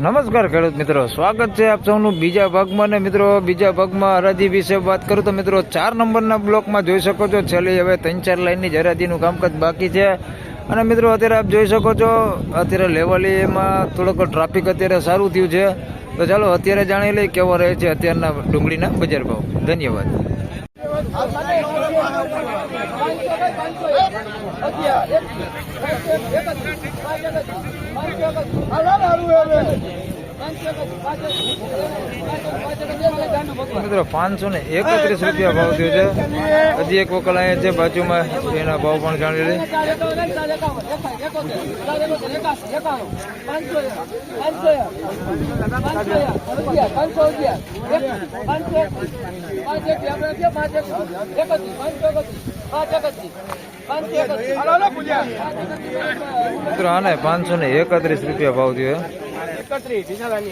નમસ્કાર ખેડૂત મિત્રો, સ્વાગત છે આપ સૌનું બીજા ભાગમાં ને મિત્રો, બીજા ભાગમાં હરાજી વિશે વાત કરું તો મિત્રો, ચાર નંબરના બ્લોકમાં જોઈ શકો છો, છેલ્લી હવે ત્રણ ચાર લાઇનની જ હરાજીનું કામકાજ બાકી છે. અને મિત્રો, અત્યારે આપ જોઈ શકો છો, અત્યારે લેવલીમાં થોડોક ટ્રાફિક અત્યારે સારું થયું છે. તો ચાલો અત્યારે જાણી લઈ કેવો રહે છે અત્યારના ડુંગળીના બજાર ભાવ. ધન્યવાદ. પાંચસો ને એકત્રીસ રૂપિયા ભાવ થયો છે હજી એક વકલ અહીંયા છે બાજુમાં એના ભાવ પણ જાણી લઈ મિત્રો, આને પાંચસો ને એકત્રીસ રૂપિયા ભાવ થયો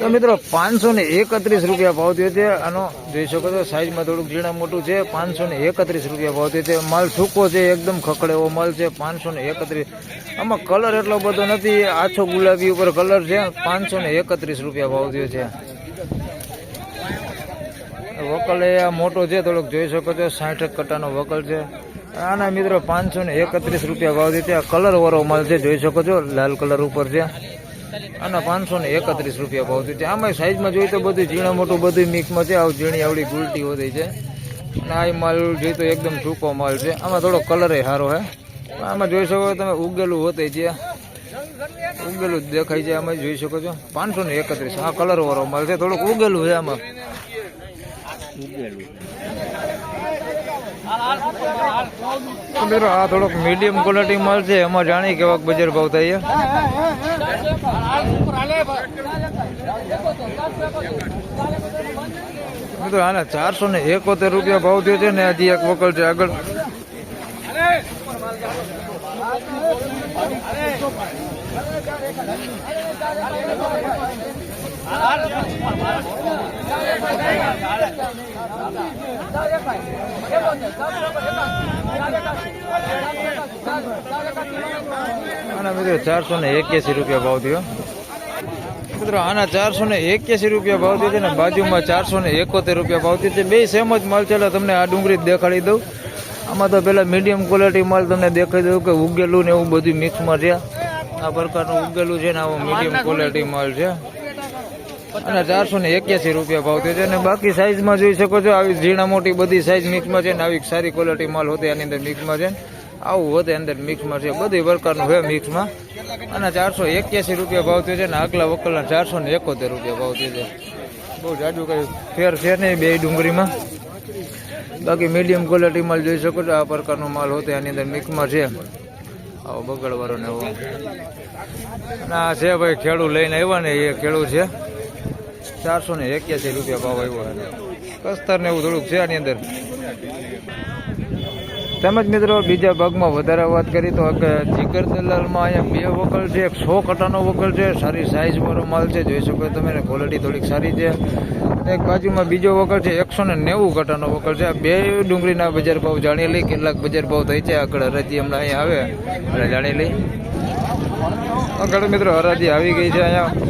તો મિત્રો, પાંચસો ને એકત્રીસ રૂપિયા ભાવ થયો છે. આનો જોઈ શકો છો સાઈઝમાં થોડુંક ઝીણા મોટું છે. પાંચસો ને એકત્રીસ રૂપિયા ભાવ થયો છે. માલ સૂકો છે, એકદમ ખકડે એવો માલ છે. પાંચસો ને એકત્રીસ. આમાં કલર એટલો બધો નથી. આછો ગુલાબી ઉપર કલર છે. પાંચસો ને એકત્રીસ રૂપિયા ભાવ થયો છે. વકલ એ મોટો છે, થોડોક જોઈ શકો છો. સાઠ કટાનો વકલ છે. આના મિત્રો પાંચસો ને એકત્રીસ રૂપિયા ભાવ દીધી. આ કલર વાળો માલ છે, જોઈ શકો છો, લાલ કલર ઉપર છે. આના પાંચસો ને એકત્રીસ રૂપિયા ભાવ દીધી. આમાં સાઈઝમાં જોઈએ તો બધું ઝીણા મોટું બધું મિક્સમાં છે. આવું ઝીણી, આવડી, ગુલટી હોતી છે. અને આ માલ જોઈએ તો એકદમ સૂકો માલ છે. આમાં થોડો કલર સારો હે. આમાં જોઈ શકો તમે, ઉગેલું હોતે છે. ઉગેલું દેખાય છે આમાં જોઈ શકો છો. પાંચસો ને એકત્રીસ. આ કલર વાળો માલ છે. થોડુંક ઉગેલું છે આમાં. તો મિત્રો આ થોડોક મીડિયમ ક્વોલિટી માલ છે, એમાં જાણી કેવાક બજાર ભાવ થાય મિત્રો આને ચારસો ને એકોતેર રૂપિયા ભાવ થયો છે ને હજી એક વકલ છે આગળ. આના મિત્રો ચારસો ને એક્યાસી રૂપિયા ભાવ થયો. મિત્રો, આના ચારસો ને એક્યાસી રૂપિયા ભાવ થયો છે ને બાજુમાં ચારસો ને એકોતેર રૂપિયા ભાવ થયો છે. બે સેમ જ માલ છે એટલે તમને આ ડુંગળી જ દેખાડી દઉં. આમાં તો પેલા મીડિયમ ક્વોલિટી માલ તમને દેખાડી દઉં કે ઉગેલું ને એવું બધું મિક્સમાં છે આ પ્રકારનું ઉગેલું છે ને આવો મીડિયમ ક્વોલિટી માલ છે. અને ચારસો ને એક્યાસી રૂપિયા ભાવ થયો છે. અને બાકી સાઇઝમાં જોઈ શકો છો, આવી ઝીણા મોટી બધી સાઈઝ મિક્સમાં છે ને આવી સારી ક્વોલિટી માલ હોતી આની અંદર મિક્સમાં છે. આવું હોતે અંદર મિક્સમાં છે. બધી પ્રકારનું છે મિક્સમાં અને ચારસો એક્યાસી રૂપિયા ભાવ થયો છે ને આગલા વકલના ચારસો ને એકોતેર રૂપિયા ભાવ થયો છે. બહુ જાજુ કઈ ફેર છે નહીં બે ડુંગળીમાં. બાકી મીડિયમ ક્વોલિટી માલ જોઈ શકો છો, આ પ્રકારનો માલ હોતે આની અંદર મિક્સમાં છે. આવો બગડવાળો ને એવો ના છે ભાઈ ખેડૂ લઈને આવ્યા ને એ ખેડૂત છે. ચારસો ને એક્યાસી રૂપિયા ભાવ આવ્યો કસ્તર ને એવું થોડુંક છે આની અંદર. તેમજ મિત્રો, બીજા ભાગમાં વધારે વાત કરી તો જીગર દલાલમાં અહીંયા બે વકલ છે, એક સો કટાનો વકલ છે, સારી સાઇઝ વાળો માલ છે. જોઈ શકો તમે ક્વોલિટી થોડીક સારી છે. એક બાજુમાં બીજો વકલ છે, એકસો ને નેવું કટાનો વકલ છે. આ બે ડુંગળીના બજાર ભાવ જાણી લઈ, કેટલાક બજાર ભાવ થઈ છે. આગળ હરાજી હમણાં અહીંયા આવે. એટલે જાણી લઈ. આગળ મિત્રો, હરાજી આવી ગઈ છે અહીંયા.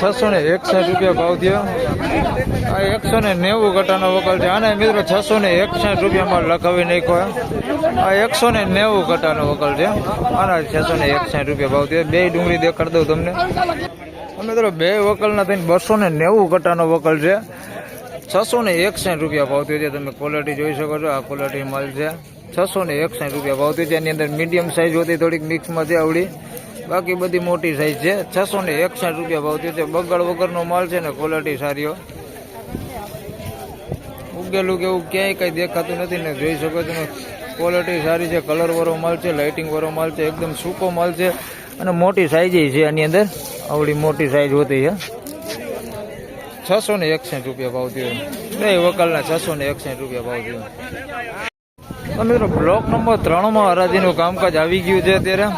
છસો ને એકસઠ રૂપિયા ભાવ થયો. આ એકસો ને નેવું ઘટાનો વકલ છે. આને મિત્રો છસો ને એકસઠ રૂપિયામાં લખાવી નાખ્યો આ એકસો ને નેવું ઘટાનો વકલ છે. આના છસો ને એકસઠ રૂપિયા ભાવ થયો. બે ડુંગળી દેખાડ દઉં તમને. મિત્રો બે વકલના થઈને બસો ને નેવું ઘટાનો વકલ છે. છસો ને એકસઠ રૂપિયા ભાવ થયો છે. તમે ક્વોલિટી જોઈ શકો છો. આ ક્વોલિટી માલ છે. છસો ને એકસઠ રૂપિયા ભાવ થયો છે. એની અંદર મીડિયમ સાઇઝ હોતી થોડીક મિક્સમાં છે આવડી. બાકી બધી મોટી સાઇઝ છે. છસો ને એકસઠ રૂપિયા ભાવ થયો છે. બગડ વગરનો માલ છે ને ક્વોલિટી સારી ઉગેલું કે એવું ક્યાંય કંઈ દેખાતું નથી ને જોઈ શકો છો ને ક્વોલિટી સારી છે. કલરવાળો માલ છે. લાઇટિંગવાળો માલ છે. એકદમ સૂકો માલ છે. અને મોટી સાઇઝ છે આની અંદર. આવડી મોટી સાઈઝ હોતી છે. છસો ને એકસઠ રૂપિયા ભાવ થયો. બે વકલના છસો ને એકસઠ રૂપિયા ભાવ થયો. મિત્રો, બ્લોક નંબર ત્રણમાં હરાજીનું કામકાજ આવી ગયું છે અત્યારે.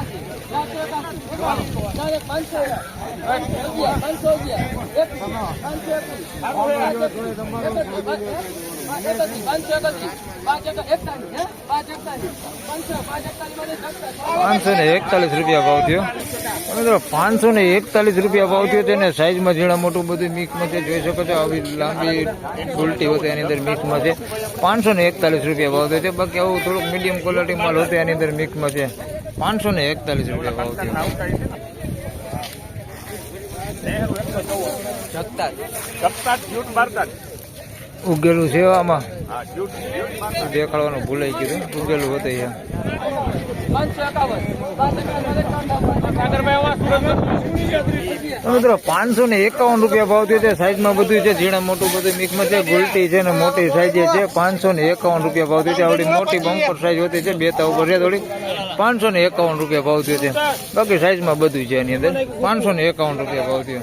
પાંચસો ને એકતાલીસ રૂપિયા ભાવ થયો. મિત્રો, પાંચસો ને એકતાલીસ રૂપિયા ભાવ થયો છે ને સાઈઝમાં ઝીણા મોટું બધું મિક્સમાં છે, જોઈ શકો છો, આવી લાંબી ઉલટી હોય એની અંદર મિક્સમાં છે. પાંચસો ને એકતાલીસ રૂપિયા ભાવ થયો છે. બાકી આવું થોડુંક મીડિયમ ક્વોલિટી માલ હોતો એની અંદર મિક્સમાં છે. પાંચસો ને એકતાલીસ રૂપિયા ભાવ થયો. જૂટ બારતા ઉગેલું છે આમાં. દેખાડવાનું ભૂલાઈ ગયું ઉગેલું હતું તો મિત્રો, પાંચસો ને એકાવન રૂપિયા ભાવ થયો છે. સાઈઝમાં બધું છે. ઝીણા મોટું બધું મિક્સમાં છે. ગુલટી છે ને મોટી સાઈઝ છે. પાંચસો ને એકાવન રૂપિયા ભાવ થયો છે. આવડી મોટી બમ્પર સાઈઝ હોતી છે. બે તા ઉપર છે થોડી. પાંચસો ને એકાવન રૂપિયા ભાવ થયો છે. બાકી સાઈઝમાં બધું છે એની અંદર. પાંચસો ને એકાવન રૂપિયા ભાવ થયો.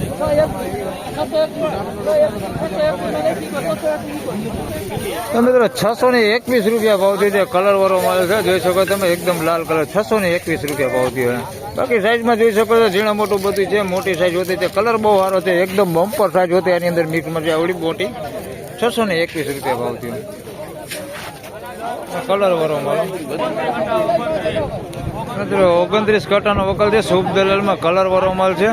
તો મિત્રો, છસો ને એકવીસ રૂપિયા ભાવ થયો છે કલર વાળો માલ છે, જોઈ શકો તમે, એકદમ લાલ કલર છસો ને એકવીસ રૂપિયા ભાવ થયો બાકી સાઈઝમાં જોઈ શકો છો, ઝીણા મોટું બધું છે, મોટી સાઈઝ હોતી છે કલર બહુ સારો છે, એકદમ બમ્પર સાઈઝ હોતી એની અંદર મિક્સમાં છે આવડી મોટી, છસો ને એકવીસ રૂપિયા ભાવ થયો કલર વાળો માલ. મિત્રો, ઓગણત્રીસ કટાનો વકલ છે, શુભ દલાલમાં કલર વાળો માલ છે.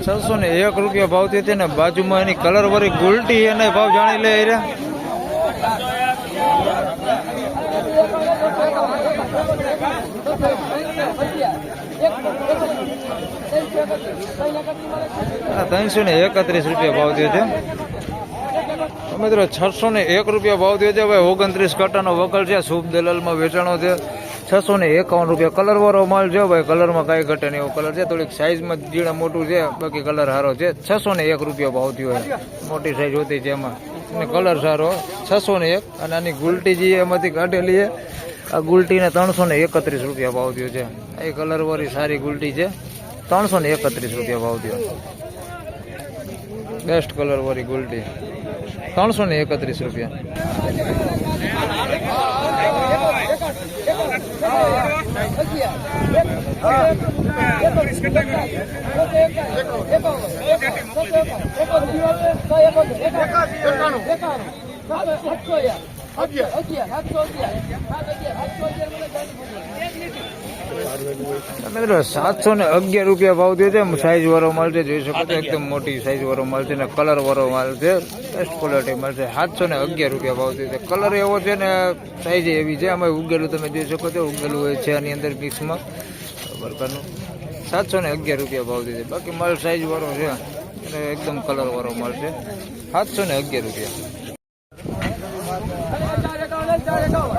છસો ને એક રૂપિયા ભાવ થયો ને બાજુમાં એની કલર વાળી ગુલટી એને ભાવ જાણી લે રહ્યા આ ત્રણસો ને એકત્રીસ રૂપિયા ભાવ થયો છે. મિત્રો છસો ને એક રૂપિયા ભાવ થયો છે. ભાઈ ઓગણત્રીસ કટાનો વકલ છે. શુભ દલાલમાં વેચાણો છે. છસો ને એકાવન રૂપિયા કલર વાળો માલ છે. ભાઈ કલરમાં કાંઈ ઘટે નહીં એવો કલર છે. થોડીક સાઈઝમાં જીણા મોટું છે. બાકી કલર સારો છે. છસો ને એક રૂપિયા ભાવ થયો છે. મોટી સાઈઝ હોતી છે એમાં. અને કલર સારો. છસો ને એક અને આની ગુલટી જે એમાંથી કાઢેલી છે, આ ગુલટીને ત્રણસો ને એકત્રીસ રૂપિયા ભાવ થયો છે. એ કલરવાળી સારી ગુલટી છે. ત્રણસો ને એકત્રીસ રૂપિયા ભાવ થયો બેસ્ટ કલર વાળી ગોલ્ડી ત્રણસો ને એકત્રીસ રૂપિયા મિત્રો, સાતસો ને અગિયાર રૂપિયા ભાવ થયો છે. સાઈઝ વાળો છે. જોઈ શકો છો, એકદમ મોટી સાઈઝ વાળો માલ ને કલર વાળો માલ છે. બેસ્ટ ક્વોલિટી છે. સાતસો ને અગિયાર રૂપિયા ભાવ થયો છે. કલર એવો છે ને સાઈઝ એવી છે. અમે ઉગેલું તમે જોઈ શકો છો. ઉગેલું હોય છે આની અંદર મિક્સમાં પ્રકારનું સાતસો ને અગિયાર રૂપિયા ભાવ થયો છે. બાકી માલ સાઈઝ વાળો છે. અને એકદમ કલર વાળો માલ સાતસો ને અગિયાર રૂપિયા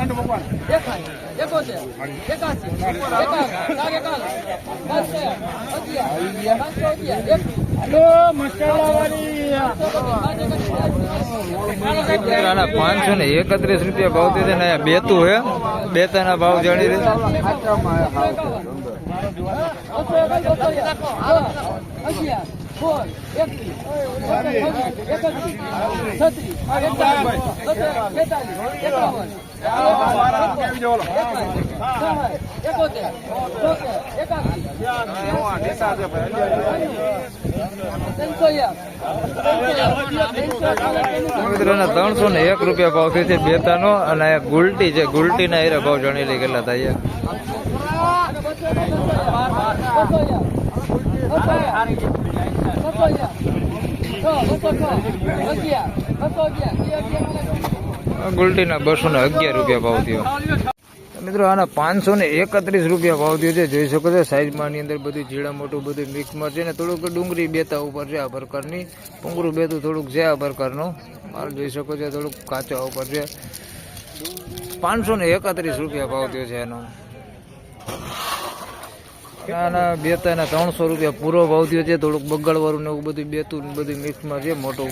આના પાંચસો ને એકત્રીસ રૂપિયા ભાવ છે ને બેતું હે બેતાના ભાવ જાણી રહી મિત્રોના ત્રણસો ને એક રૂપિયા ભાવ થયો છે બેતાનો અને ગુલટી છે ગુલટીના હીરા ભાવ જાણી લઈ કેટલા થાય ગુલટીના બસો ને અગિયાર રૂપિયા ભાવ થયો. મિત્રો, આના પાંચસો ને એકત્રીસ રૂપિયા ભાવ થયો છે. જોઈ શકો છો સાઈઝમાં ની અંદર બધું જીડા મોટું બધું મિક્સમાં છે ને થોડુંક ડુંગળી બેતા ઉપર છે આ પ્રકારની. પુંગરું બેતું થોડુંક છે આ પ્રકારનું. માલ જોઈ શકો છો, થોડુંક કાચા ઉપર છે. પાંચસો ને એકત્રીસ રૂપિયા ભાવ થયો છે એનો આના બેતાના ત્રણસો રૂપિયા પૂરો ભાવ થયો છે. થોડુંક બગડવાળું ને એવું બધું બેતું ને બધું મિક્સમાં છે, મોટું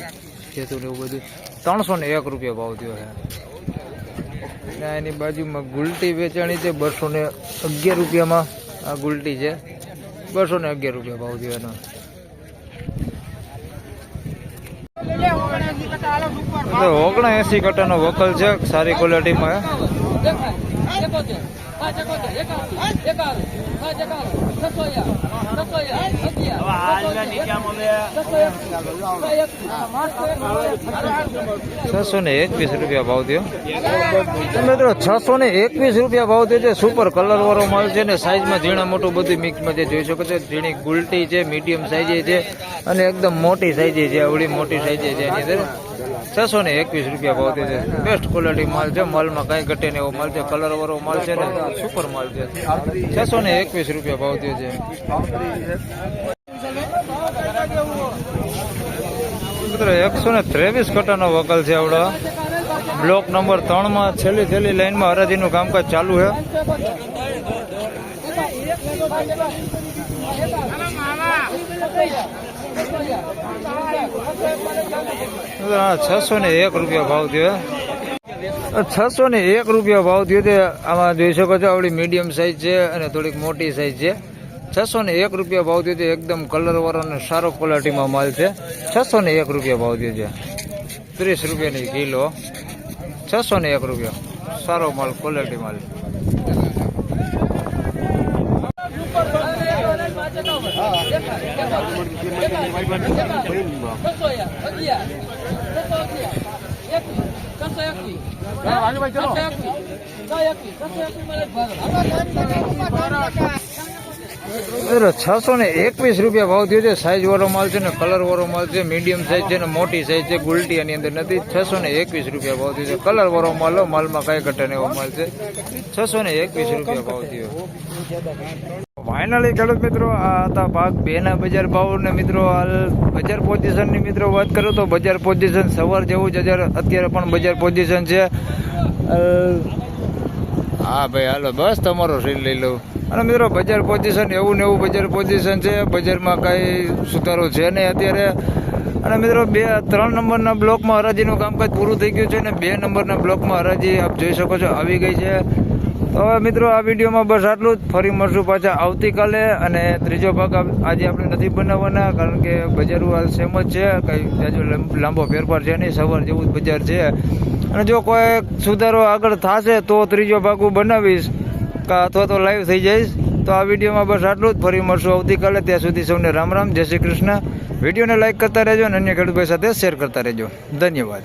ખેતું ને એવું બધું. ત્રણસો ને એક રૂપિયા ભાવ થયો છે. ત્યાં એની બાજુમાં ગુલટી વેચાણી છે, બસો ને અગિયાર રૂપિયામાં આ ગુલટી છે. બસો ને અગિયાર રૂપિયા ભાવ થયો એનો. ઓગણા એસી કટાનો વકલ છે, સારી ક્વોલિટીમાં છસો ને એકવીસ રૂપિયા ભાવ થયો. મિત્રો, છસો ને એકવીસ રૂપિયા ભાવ થયો છે. સુપર કલર વાળો માલ છે ને સાઈઝમાં ઝીણા મોટું બધું મિક્સમાં જે જોઈ શકો છો. ઝીણી ગુલટી છે મીડિયમ સાઈઝે છે અને એકદમ મોટી સાઈઝે છે. આવડી મોટી સાઈઝે છે એની અંદર. છસો ને એકવીસ રૂપિયા ભાવ છે. બેસ્ટ ક્વોલિટી માલ છે. માલમાં કાંઈ ઘટે ને એવો માલ છે. કલર વાળો માલ છે ને સુપર માલ છે. છસો ને એકવીસ રૂપિયા ભાવ છે. એકસો ને ત્રેવીસ કટાનો વકલ છે આવડો. બ્લોક નંબર ત્રણમાં છેલ્લી છેલ્લી લાઈનમાં હરાજીનું કામકાજ ચાલુ છે. છસો ને એક રૂપિયા ભાવ થયો. છસો ને એક રૂપિયા ભાવ થયો તે આમાં જોઈ શકો છો, આવડી મીડિયમ સાઈઝ છે અને થોડીક મોટી સાઈઝ છે. છસો ને એક રૂપિયા ભાવ થયો છે એકદમ કલર વાળો અને સારો ક્વોલિટીમાં માલ છે. છસો ને એક રૂપિયા ભાવ થયો છે. ત્રીસ રૂપિયાની કિલો. છસો ને એક રૂપિયા. સારો માલ ક્વોલિટી માલ. છસો ને એકવીસ રૂપિયા ભાવ થયો છે. સાઈઝ વાળો માલ છે ને કલર વાળો માલ છે. મીડિયમ સાઈઝ છે ને મોટી સાઈઝ છે. ગુલટી એની અંદર નથી. છસો ને એકવીસ રૂપિયા ભાવ થયો છે. કલર વાળો માલ હો, માલમાં કાંઈ ઘટન એવો માલ છે. છસો ને એકવીસ રૂપિયા ભાવ થયો. ફાઇનલી ખેડૂત મિત્રો આ હતા ભાગ બે ના બજાર ભાવ ને મિત્રો હાલ બજાર પોઝિશનની મિત્રો વાત કરું તો બજાર પોઝિશન સવાર જેવું જ હજાર અત્યારે પણ બજાર પોઝિશન છે. હા ભાઈ હાલો બસ તમારો સીટ લઈ લઉં. અને મિત્રો બજાર પોઝિશન એવું ને એવું બજાર પોઝિશન છે બજારમાં કાંઈ સુધારો છે નહીં અત્યારે. અને મિત્રો બે ત્રણ નંબરના બ્લોકમાં હરાજીનું કામકાજ પૂરું થઈ ગયું છે અને બે નંબરના બ્લોકમાં હરાજી આપ જોઈ શકો છો આવી ગઈ છે. તો હવે મિત્રો આ વિડીયોમાં બસ આટલું જ. ફરી મળશું પાછા આવતીકાલે અને ત્રીજો ભાગ આજે આપણે નથી બનાવવાના, કારણ કે બજારો હાલ સેમ જ છે. કંઈ હજુ લાંબો ફેરફાર છે નહીં. સવાર જેવું જ બજાર છે. અને જો કોઈ સુધારો આગળ થશે તો ત્રીજો ભાગ હું બનાવીશ. અથવા તો લાઈવ થઈ જઈશ. તો આ વિડીયોમાં બસ આટલું જ. ફરી મળશું આવતીકાલે. ત્યાં સુધી સૌને રામ રામ. જય શ્રી કૃષ્ણ. વિડીયોને લાઈક કરતા રહેજો અને અન્ય ખેડૂતભાઈ સાથે શેર કરતા રહેજો. ધન્યવાદ.